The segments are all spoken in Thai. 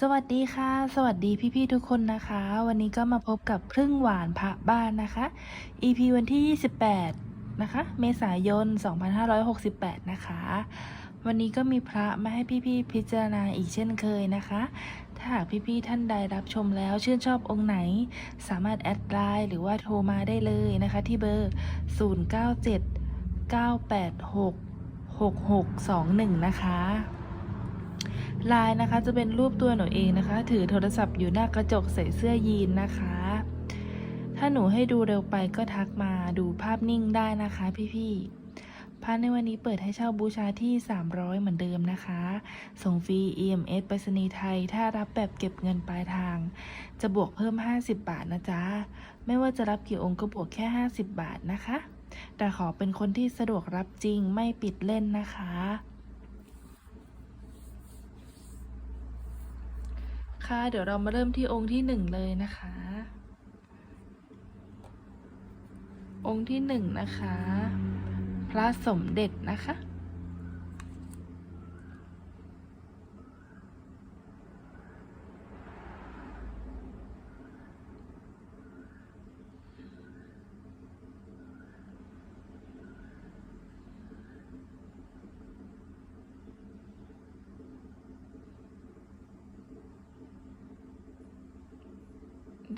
สวัสดีค่ะ สวัสดีพี่ๆทุกคนนะคะ วันนี้ก็มาพบกับครึ่งหวานพระบ้านนะคะ EP วันที่ 28 นะคะ เมษายน 2568 นะคะ วันนี้ก็มีพระมาให้พี่ๆพิจารณาอีกเช่นเคยนะคะ ถ้าหากพี่ๆท่านใดรับชมแล้วชื่นชอบองค์ไหน สามารถแอดไลน์หรือว่าโทรมาได้เลยนะคะ ที่เบอร์ 097 986 6621 นะคะ ลายนะคะจะเป็นรูปตัวหนูเองนะคะ ถือโทรศัพท์อยู่หน้ากระจกใส่เสื้อยีนนะคะ ถ้าหนูให้ดูเร็วไปก็ทักมาดูภาพนิ่งได้นะคะพี่ๆพระในวันนี้เปิดให้เช่าบูชาที่ 300 เหมือนเดิมนะคะ ส่งฟรี EMS ไปรษณีย์ไทย ถ้ารับแบบเก็บเงินปลายทาง จะบวกเพิ่ม 50 บาทนะจ๊ะ ไม่ว่าจะรับกี่องค์ก็บวกแค่ 50 บาทนะคะ แต่ขอเป็นคนที่สะดวกรับจริงไม่ปิดเล่นนะคะ ค่ะ เดี๋ยวเรามาเริ่มที่องค์ที่หนึ่งเลยนะคะ องค์ที่หนึ่งนะคะ พระสมเด็จนะคะ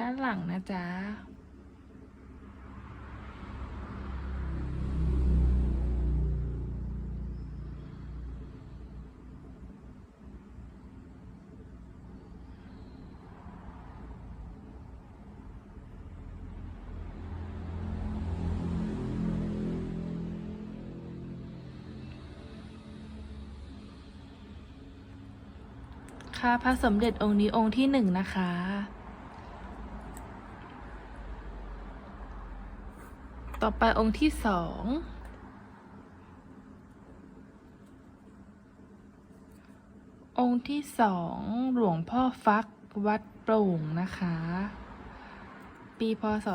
ด้านหลังนะจ๊ะค่ะพระสมเด็จองค์นี้องค์ที่หนึ่งนะคะ ต่อไปองค์ที่สององค์ที่สองหลวงพ่อฟักวัดโปร่งนะคะ ปีพศ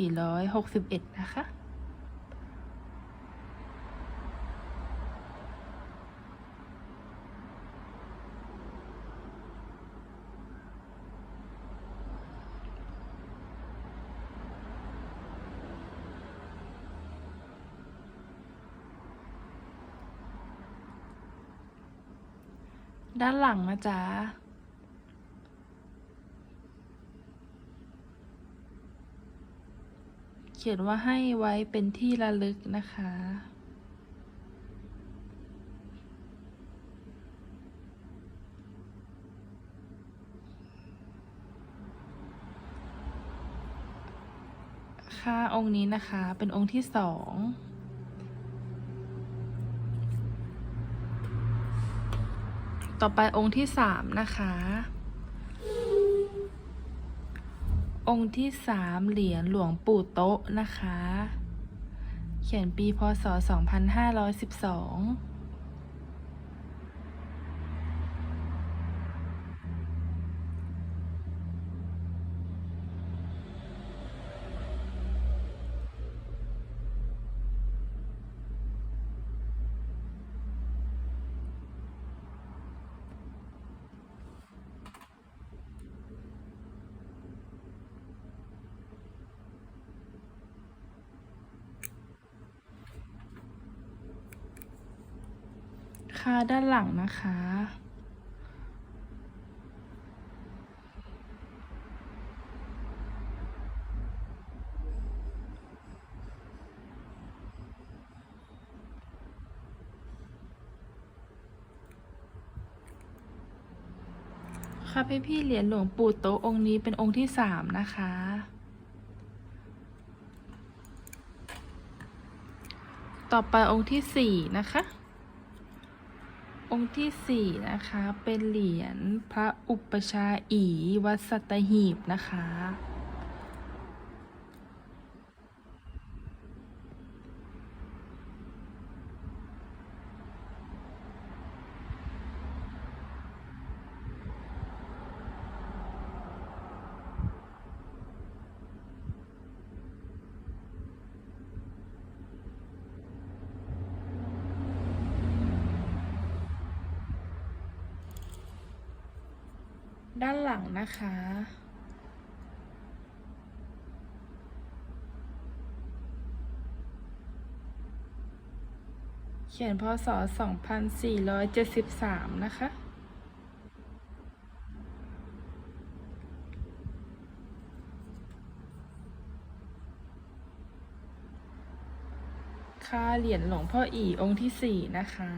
2461 นะคะ ด้านหลังนะจ๊ะเขียนว่าให้ไว้เป็นที่ระลึกนะคะค่ะองค์นี้นะคะเป็นองค์ที่สอง ต่อไปองค์ที่สามนะคะ องค์ที่สามเหรียญหลวงปู่โต๊ะนะคะ เขียนปีพศ 2512 ค่ะด้านหลังนะคะ ค่ะพี่พี่เหรียญหลวงปู่โตองค์นี้เป็นองค์ที่สามนะคะต่อไปองค์ที่สี่นะคะ องค์ที่สี่นะคะ เป็นเหรียญพระอุปชาอีวัดสัตหีบนะคะ ด้านหลังนะคะ เขียนพศ 2473 นะคะค่าเหรียญหลวงพ่ออีองค์ที่สี่นะคะ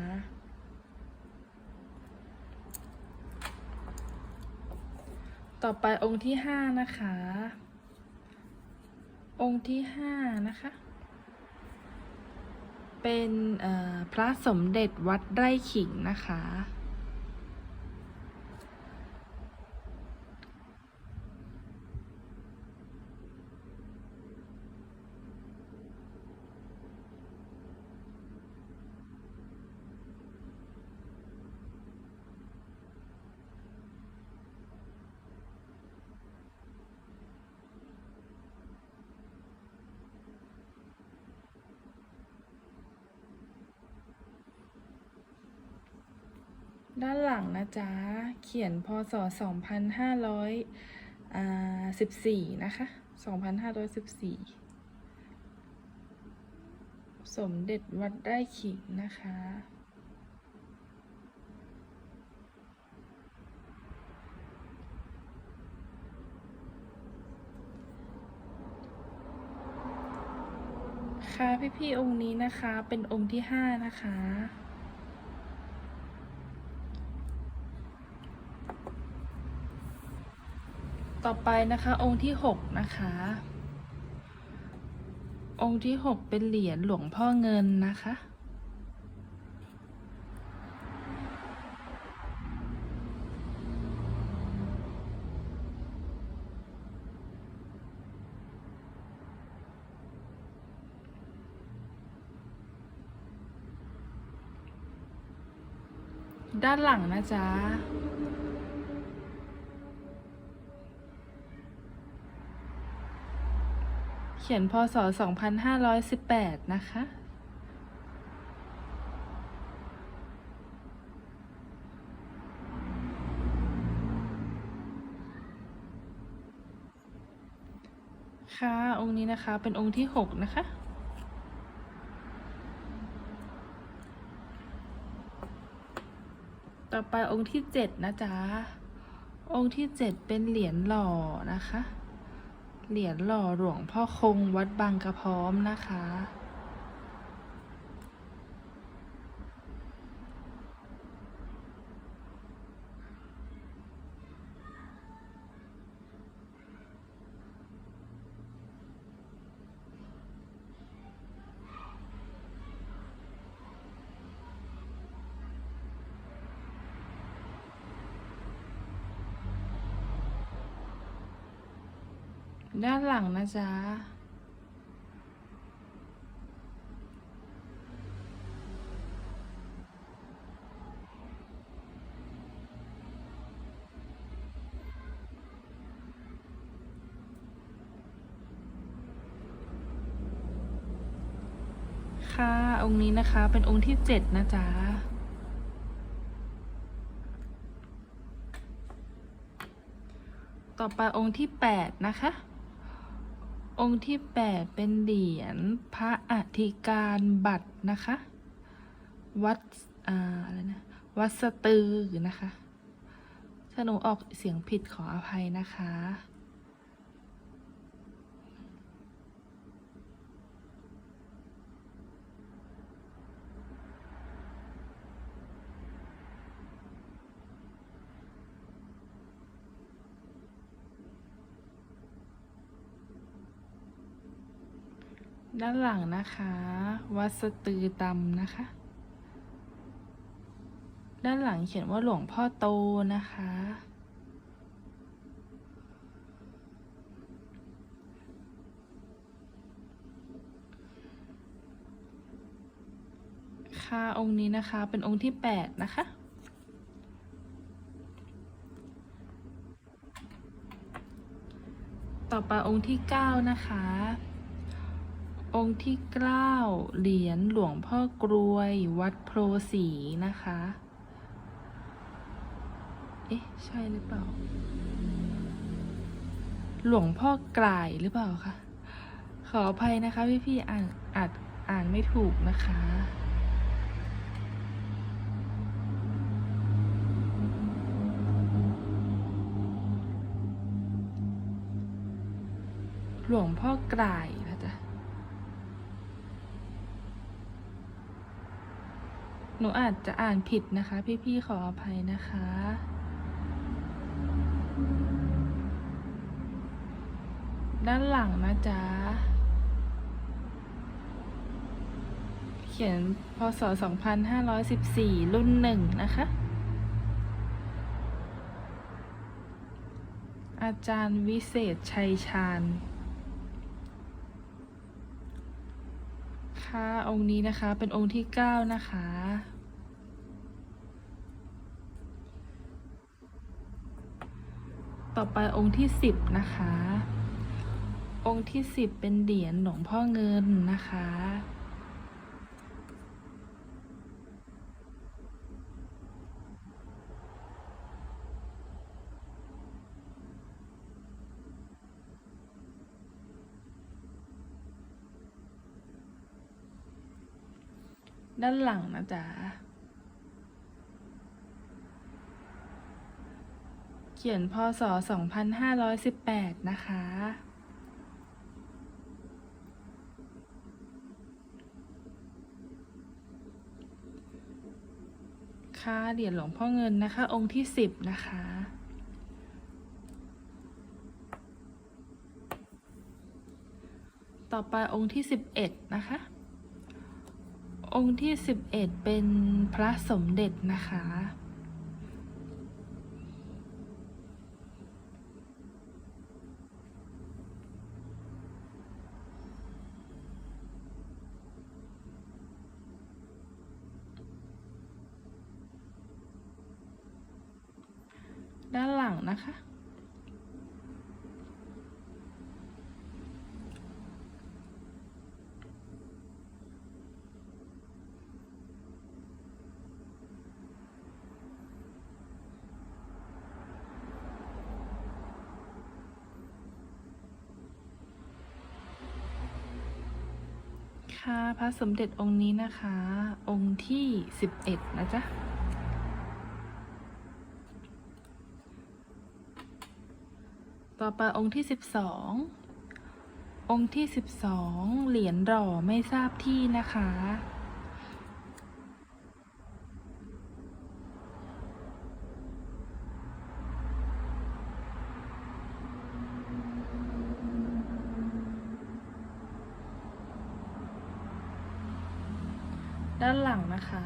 ต่อไปองค์ที่ห้านะคะ องค์ที่ห้านะคะ เป็นพระสมเด็จวัดไร่ขิงนะคะ ด้านหลังนะจ๊ะ เขียนพศ 2514 นะคะ 2514 สมเด็จวัดไร่ขิงนะคะ ค่ะพี่ๆองค์นี้นะคะ เป็นองค์ที่ 5 นะคะ ต่อไปนะคะ องค์ที่หกนะคะ องค์ที่หกเป็นเหรียญหลวงพ่อเงินนะคะ ด้านหลังนะจ๊ะ เขียนพศ 2518 นะคะ ค่ะ องค์นี้นะคะ เป็นองค์ที่ 6 นะคะต่อไปองค์ที่7นะจ๊ะ องค์ที่7เป็นเหรียญหล่อนะคะ เหรียญหล่อหลวงพ่อคงวัดบางกระพร้อมนะคะ ด้านหลังนะจ๊ะ ค่ะ องค์นี้นะคะเป็นองค์ที่เจ็ดนะจ๊ะต่อไปองค์ที่แปดนะคะ องค์ที่แปดเป็นเหรียญพระอธิการบัตรนะคะ วัดอ่าอะไรนะวัดสตือนะคะถ้าหนูออกเสียงผิดขออภัยนะคะ ด้านหลังนะคะ วัดสตือตำนะคะ ด้านหลังเขียนว่าหลวงพ่อโตนะคะ ค่ะองค์นี้นะคะเป็นองค์ที่แปดนะคะต่อไปองค์ที่เก้านะคะ องค์ที่เก้าเหรียญหลวงพ่อกรวย วัดโพรศรีนะคะ เอ๊ะ ใช่หรือเปล่า หลวงพ่อกลายหรือเปล่าคะ ขออภัยนะคะ พี่ๆอ่านอาจอ่านไม่ถูกนะคะ หลวงพ่อกลาย หนูอาจจะอ่านผิดนะคะ พี่ๆขออภัยนะคะ ด้านหลังนะจ๊ะ เขียนพศ 2514 รุ่นหนึ่งนะคะ อาจารย์วิเศษชัยชาญค่ะองค์นี้นะคะเป็นองค์ที่ 9 นะคะ ต่อไปองค์ที่10นะคะ องค์ที่10เป็นเหรียญหลวงพ่อเงินนะคะ ด้านหลังนะจ๊ะ เขียนพศ 2518 นะคะ ค่ะเหรียญหลวงพ่อเงินนะคะ องค์ที่ 10 นะคะต่อไปองค์ที่ 11 นะคะ องค์ที่ 11 เป็นพระสมเด็จนะคะ ค่ะพระสมเด็จองค์นี้นะคะ องค์ที่สิบเอ็ดนะจ๊ะต่อไปองค์ที่สิบสององค์ที่สิบสองเหรียญหล่อไม่ทราบที่นะคะ ด้านหลังนะคะ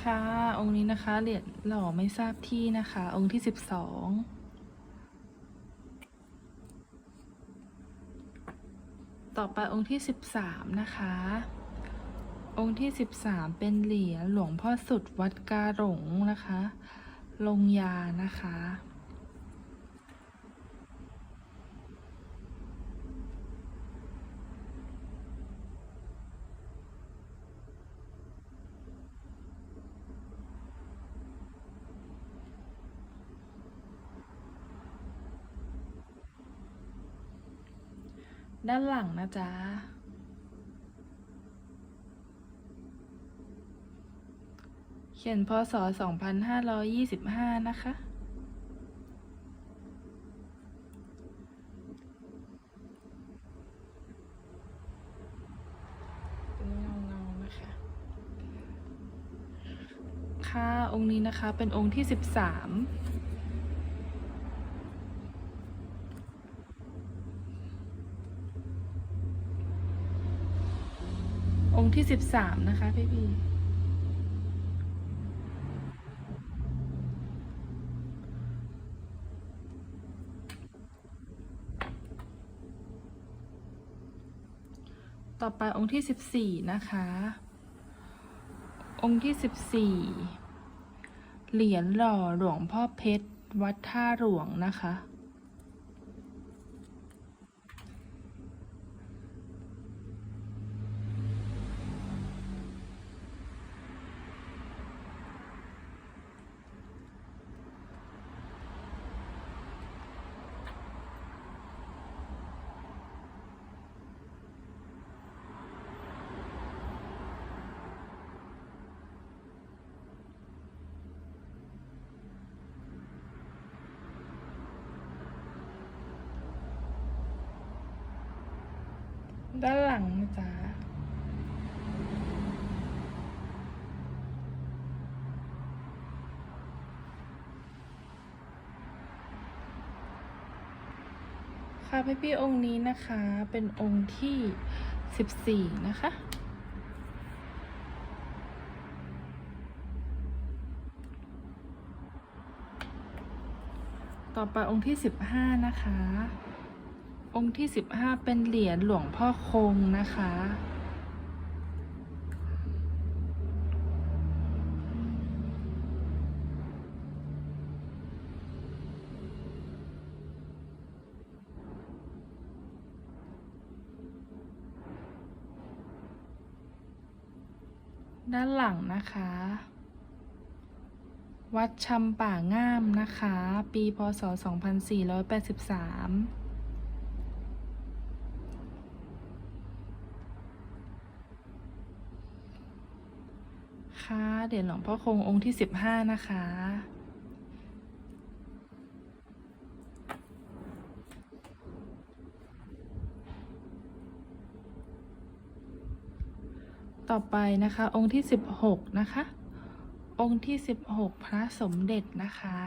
ค่ะ องค์นี้นะคะเหรียญ หล่อไม่ทราบที่นะคะ องค์ที่สิบสองต่อไปองค์ที่สิบสามนะคะ องค์ที่สิบสามเป็นเหรียญหลวงพ่อสุดวัดกาหลงนะคะ ลงยานะคะ ด้านหลังนะจ๊ะ เขียนพศ 2525นะคะเป็นเงาเงาๆนะคะ ค่ะ องค์นี้นะคะเป็นองค์ที่ 13 ที่สิบสามนะคะพี่พีต่อไปองค์ที่สิบสี่นะคะ องค์ที่สิบสี่เหรียญหล่อหลวงพ่อเพชร วัดท่าหลวงนะคะ ด้านหลังนะจ๊ะค่ะพี่พี่องค์นี้นะคะเป็นองค์ที่สิบสี่นะคะ ต่อไปองค์ที่สิบห้านะคะ องค์ที่สิบห้าเป็นเหรียญหลวงพ่อคงนะคะ ด้านหลังนะคะ วัดชำป่าง่ามนะคะ ปีพศ 2483 เด่นหลวงพ่อคงองค์ที่สิบห้านะคะ ต่อไปนะคะองค์ที่สิบหกนะคะ องค์ที่สิบหกพระสมเด็จนะคะ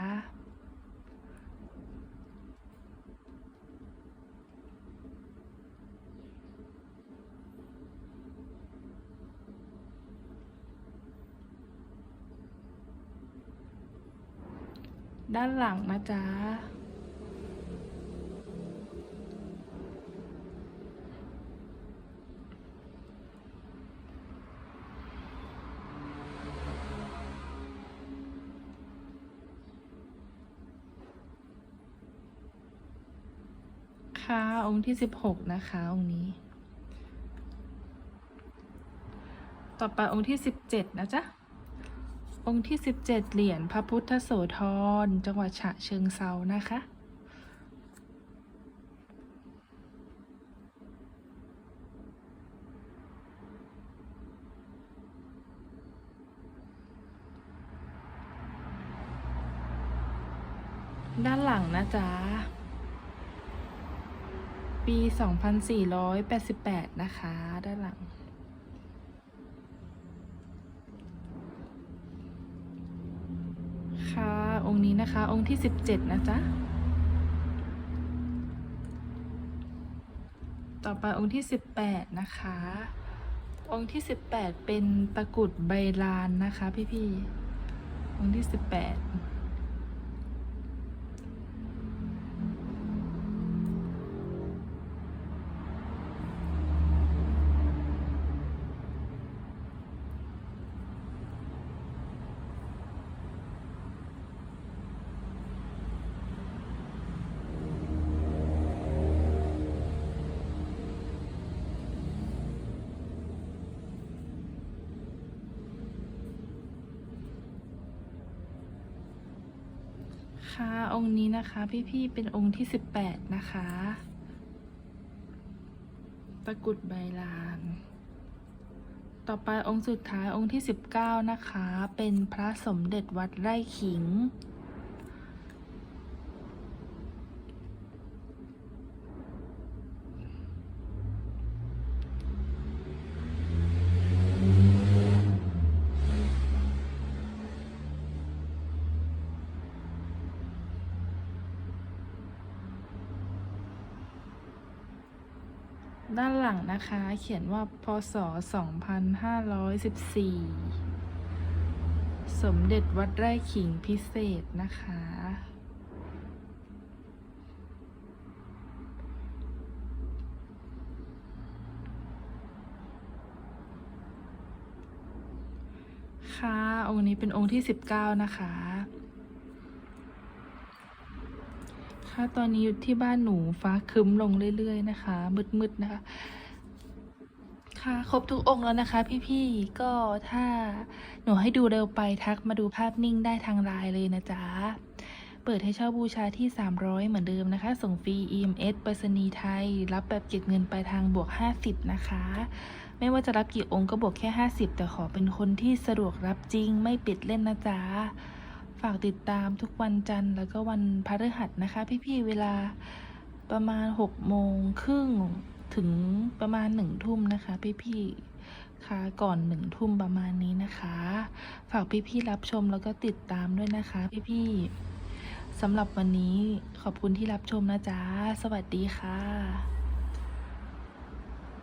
ด้านหลังนะจ๊ะ ค่ะ องค์ที่สิบหกนะคะ องค์นี้ ต่อไปองค์ที่สิบเจ็ดนะจ๊ะ องค์ที่สิบเจ็ดเหรียญพระพุทธโสธร จังหวัดฉะเชิงเซานะคะ ด้านหลังนะจ๊ะ ปี 2488 นะคะ ด้านหลัง ค่ะ องค์นี้นะคะ องค์ที่ 17 นะจ๊ะ ต่อไปองค์ที่ 18 นะคะ องค์ที่ 18 เป็นตะกุดใบลานนะคะพี่ๆองค์ที่ 18 คะ องค์นี้นะคะ พี่ๆ เป็นองค์ที่ 18 นะคะ ตะกุดใบลาน ต่อไปองค์สุดท้ายองค์ที่ 19 นะคะ เป็นพระสมเด็จวัดไร่ขิง ด้านหลังนะคะ เขียนว่าพศ 2514 สมเด็จวัดไร่ขิงพิเศษนะคะ ค่ะ องค์นี้เป็นองค์ที่ 19 นะคะ นะคะค่ะตอนนี้อยู่ที่บ้านหนูฟ้าคึ้มลงเรื่อย ๆ นะคะ มืดๆนะคะ ค่ะ ครบทุกองค์แล้วนะคะ พี่ๆ ก็ถ้าหนูให้ดูเร็วไปทักมาดูภาพนิ่งได้ทางไลน์เลยนะจ๊ะ เปิดให้เช่าบูชาที่ 300 เหมือนเดิมนะคะ ส่งฟรี EMS ไปรษณีย์ไทย รับแบบเก็บเงินปลายทางบวก 50 นะคะ ไม่ว่าจะรับกี่องค์ก็บวกแค่ 50 แต่ขอเป็นคนที่สะดวกรับจริงไม่ปิดเล่นนะจ๊ะ ฝากติดตามทุกวันจันทร์แล้วก็วันพฤหัสนะคะ พี่ๆเวลาประมาณ6โมงครึ่งถึงประมาณ1ทุ่มนะคะ พี่ๆค่ะก่อน1ทุ่มประมาณนี้นะคะ ฝากพี่ๆรับชมแล้วก็ติดตามด้วยนะคะ พี่ๆสำหรับวันนี้ขอบคุณที่รับชมนะจ๊ะ สวัสดีค่ะ